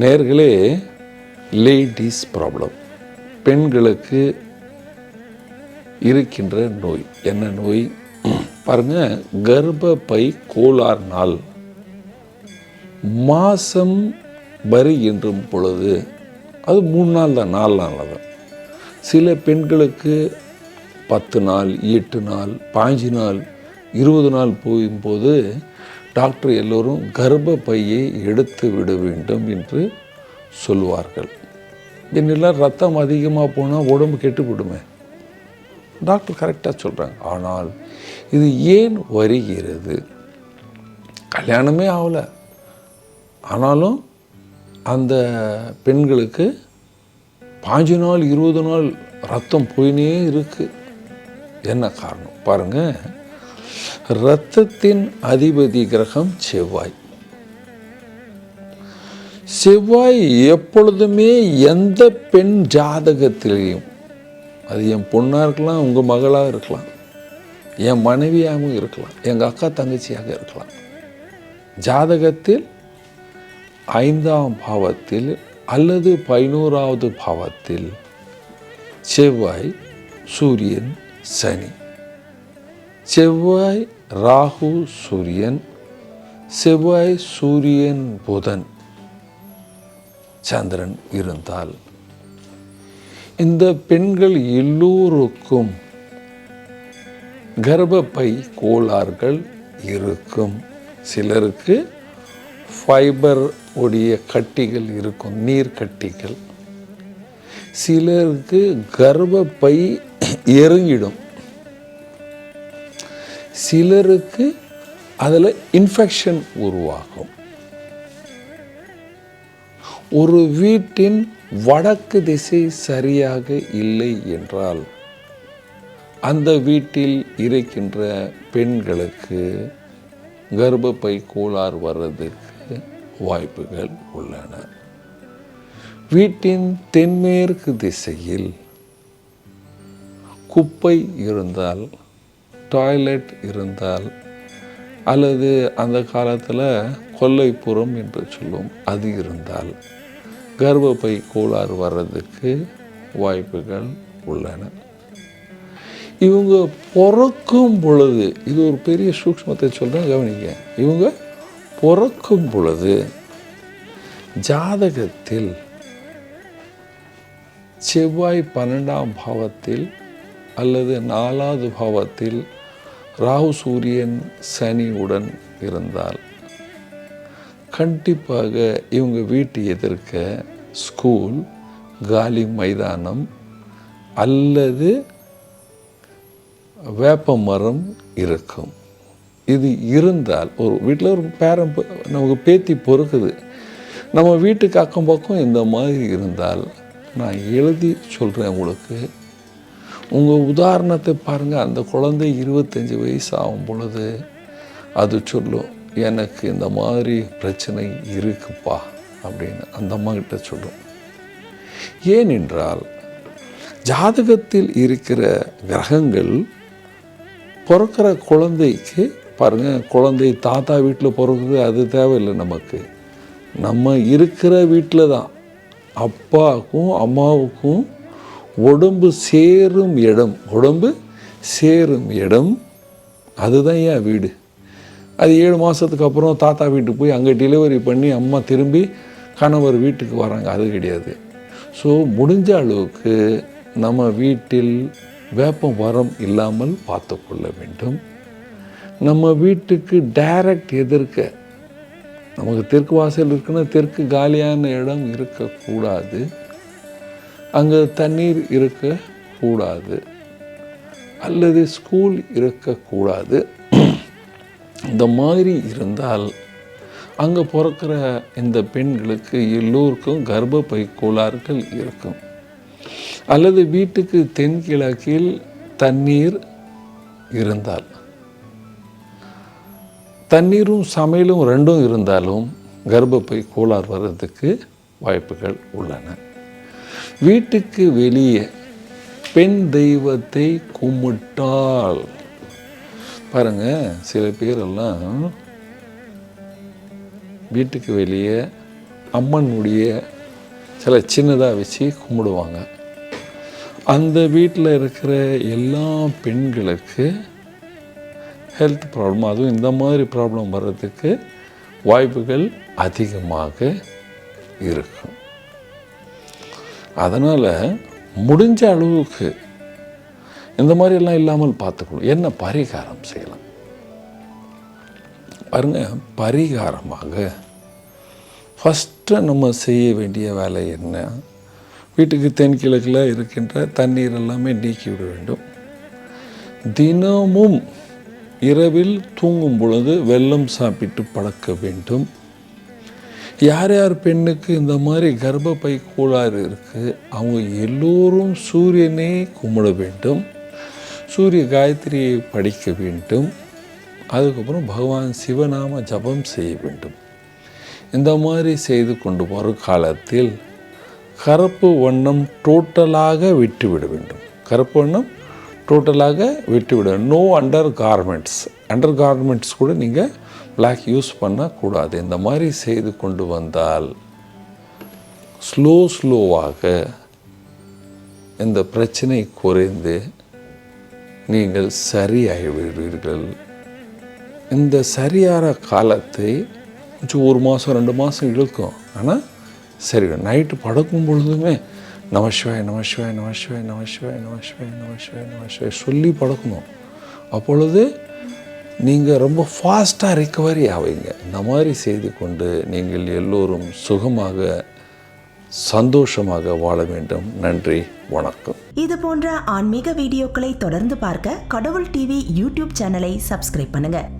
நேர்களே ladies problem பெண்களுக்கு இருக்கின்ற நோய். என்ன நோய்? பாருங்க கர்ப்பப்பை மாதம் வரி என்றும் பொழுது அது மூணு நாள் தான் நாலு நாள் தான். சில பெண்களுக்கு பத்து நாள் எட்டு நாள் பாஞ்சு நாள் இருபது நாள் போகும்போது டாக்டர் எல்லோரும் கர்ப்பப்பையை எடுத்து விட வேண்டும் என்று சொல்லுவார்கள். என்னெல்லாம் ரத்தம் அதிகமாக போனால் உடம்பு கெட்டு விடுமே டாக்டர் கரெக்டாக சொல்கிறாங்க ஆனால் இது ஏன் வருகிறது? கல்யாணமே ஆகலை. ஆனாலும் அந்த பெண்களுக்கு பாஞ்சு நாள் இருபது நாள் ரத்தம் போயினே இருக்குது என்ன காரணம்? பாருங்கள் இரத்தத்தின் அதிபதி கிரகம் செவ்வாய். செவ்வாய் எப்பொழுதுமே எந்த பெண் ஜாதகத்திலையும் அது என் பொண்ணாக இருக்கலாம் உங்கள் மகளாக இருக்கலாம் என் மனைவியாகவும் இருக்கலாம் எங்கள் அக்கா தங்கச்சியாக இருக்கலாம். ஜாதகத்தில் ஐந்தாம் பாவத்தில் அல்லது பதினோராவது பாவத்தில் செவ்வாய் சூரியன் சனி. செவ்வாய் ராகு சூரியன் செவ்வாய் சூரியன் புதன் சந்திரன் இருந்தால் இந்த பெண்கள் எல்லோருக்கும் கர்ப்பப்பை கோளாறுகள் இருக்கும். சிலருக்கு ஃபைபர் உடைய கட்டிகள் இருக்கும் நீர் கட்டிகள். சிலருக்கு கர்ப்பப்பை எருங்கிடும் சிலருக்கு அதில் இன்ஃபெக்ஷன் உருவாகும். ஒரு வீட்டின் வடக்கு திசை சரியாக இல்லை என்றால் அந்த வீட்டில் இருக்கின்ற பெண்களுக்கு கர்ப்பப்பை கோளாறு வர்றதுக்கு வாய்ப்புகள் உள்ளன. வீட்டின் தென்மேற்கு திசையில் குப்பை இருந்தால் டாய்லெட் இருந்தால் அல்லது அந்த காலத்தில் கொல்லைப்புறம் என்று சொல்லும் அது இருந்தால் கர்ப்பப்பை கோளாறு வர்றதுக்கு வாய்ப்புகள் உள்ளன. இவங்க பிறக்கும் பொழுது இது ஒரு பெரிய சூக்மத்தை சொல்கிறேன் கவனிங்க. இவங்க பிறக்கும் பொழுது ஜாதகத்தில் செவ்வாய் பன்னெண்டாம் பாவத்தில் அல்லது நாலாவது பாவத்தில் ராகு சூரியன் சனியுடன் இருந்தால் கண்டிப்பாக இவங்க வீட்டு எதிர்க்க ஸ்கூல் காலி மைதானம் அல்லது வேப்ப மரம் இருக்கும். இது இருந்தால் ஒரு வீட்டில் ஒரு பேரம் நமக்கு பேத்தி பொறுக்குது. நம்ம வீட்டுக்கு அக்கம் பக்கம் இந்த மாதிரி இருந்தால் நான் எழுதி சொல்கிறேன் உங்களுக்கு. உங்கள் உதாரணத்தை பாருங்கள் அந்த குழந்தை இருபத்தஞ்சி வயசு ஆகும் பொழுது அது சொல்லும் எனக்கு இந்த மாதிரி பிரச்சனை இருக்குப்பா அப்படின்னு அந்த அம்மா கிட்ட சொல்லும் ஏனென்றால் ஜாதகத்தில் இருக்கிற கிரகங்கள் பிறக்கிற குழந்தைக்கு பாருங்கள் குழந்தை தாத்தா வீட்டில் பிறகுது அது தேவையில்லை நமக்கு. நம்ம இருக்கிற வீட்டில் தான். அப்பாவுக்கும் அம்மாவுக்கும் உடம்பு சேரும் இடம். உடம்பு சேரும் இடம். அதுதான் ஏன் வீடு? அது ஏழு மாதத்துக்கு அப்புறம் தாத்தா வீட்டுக்கு போய் அங்கே டெலிவரி பண்ணி அம்மா திரும்பி கணவர் வீட்டுக்கு வராங்க. அது கிடையாது. ஸோ முடிஞ்ச அளவுக்கு நம்ம வீட்டில் வேப்ப மரம் இல்லாமல் பார்த்து கொள்ள வேண்டும். நம்ம வீட்டுக்கு டைரக்ட் எதிர்க்க நமக்கு தெற்கு வாசல் இருக்குன்னா தெற்கு காலியான இடம் இருக்கக்கூடாது. அங்கே தண்ணீர் இருக்கக்கூடாது. அல்லது ஸ்கூல் இருக்கக்கூடாது. இந்த மாதிரி இருந்தால் அங்கே பிறக்கிற இந்த பெண்களுக்கு எல்லோருக்கும் கர்ப்பப்பை கோளாறுகள் இருக்கும். அல்லது வீட்டுக்கு தென்கிழக்கில் தண்ணீர் இருந்தால். தண்ணீரும் சமையலும் ரெண்டும் இருந்தாலும் கர்ப்பப்பை கோளாறு வர்றதுக்கு வாய்ப்புகள் உள்ளன. வீட்டுக்கு வெளியே பெண் தெய்வத்தை கும்பிட்டால் பாருங்க சில பேரெல்லாம் வீட்டுக்கு வெளியே அம்மனுடைய சில சின்னதாக வச்சு கும்பிடுவாங்க. அந்த வீட்டில் இருக்கிற எல்லா பெண்களுக்கு ஹெல்த் ப்ராப்ளம் அதுவும் இந்த மாதிரி ப்ராப்ளம் வர்றதுக்கு வாய்ப்புகள் அதிகமாக இருக்கும். அதனால் முடிஞ்ச அளவுக்கு இந்த மாதிரியெல்லாம் இல்லாமல் பார்த்துக்கணும். என்ன பரிகாரம் செய்யலாம்? பாருங்க பரிகாரமாக ஃபஸ்ட்டு நம்ம செய்ய வேண்டிய வேலை என்ன? வீட்டுக்கு தென்கிழக்கில் இருக்கின்ற தண்ணீர் எல்லாமே நீக்கி விட வேண்டும். தினமும் இரவில் தூங்கும் பொழுது வெள்ளம் சாப்பிட்டு பழக்க வேண்டும். யார் யார் பெண்ணுக்கு இந்த மாதிரி கர்ப்பப்பை கோளாறு இருக்குது அவங்க எல்லோரும் சூரியனே கும்பிட வேண்டும். சூரிய காயத்ரியை படிக்க வேண்டும். அதுக்கப்புறம் பகவான் சிவநாம ஜபம் செய்ய வேண்டும். இந்த மாதிரி செய்து கொண்டு வரும் காலத்தில் கருப்பு வண்ணம் டோட்டலாக விட்டுவிட வேண்டும். கருப்பு வண்ணம் டோட்டலாக விட்டுவிட no undergarments undergarments கூட நீங்கள் பிளாக் யூஸ் பண்ணக்கூடாது. இந்த மாதிரி செய்து கொண்டு வந்தால் ஸ்லோ ஸ்லோவாக இந்த பிரச்சனை குறைந்து நீங்கள் சரியாகிவிடுவீர்கள். இந்த சரியான காலத்தை கொஞ்சம் ஒரு மாதம் ரெண்டு மாதம் இழுக்கும். ஆனால் சரி நைட்டு படுக்கும் பொழுதுமே நமசிவாய் நமசிவாய் நமசிவாய் நமசிவாய் நமசிவாய் நமசிவாய் நமசிவாய் சொல்லி படுக்கணும். அப்பொழுது நீங்கள் ரொம்ப ஃபாஸ்ட்டாக ரிக்கவரி ஆவீங்க. இந்த மாதிரி செய்து கொண்டு நீங்கள் எல்லோரும் சுகமாக சந்தோஷமாக வாழ வேண்டும். நன்றி வணக்கம். இது போன்ற ஆன்மீக வீடியோக்களை தொடர்ந்து பார்க்க கடவுள் டிவி யூடியூப் சேனலை சப்ஸ்கிரைப் பண்ணுங்க.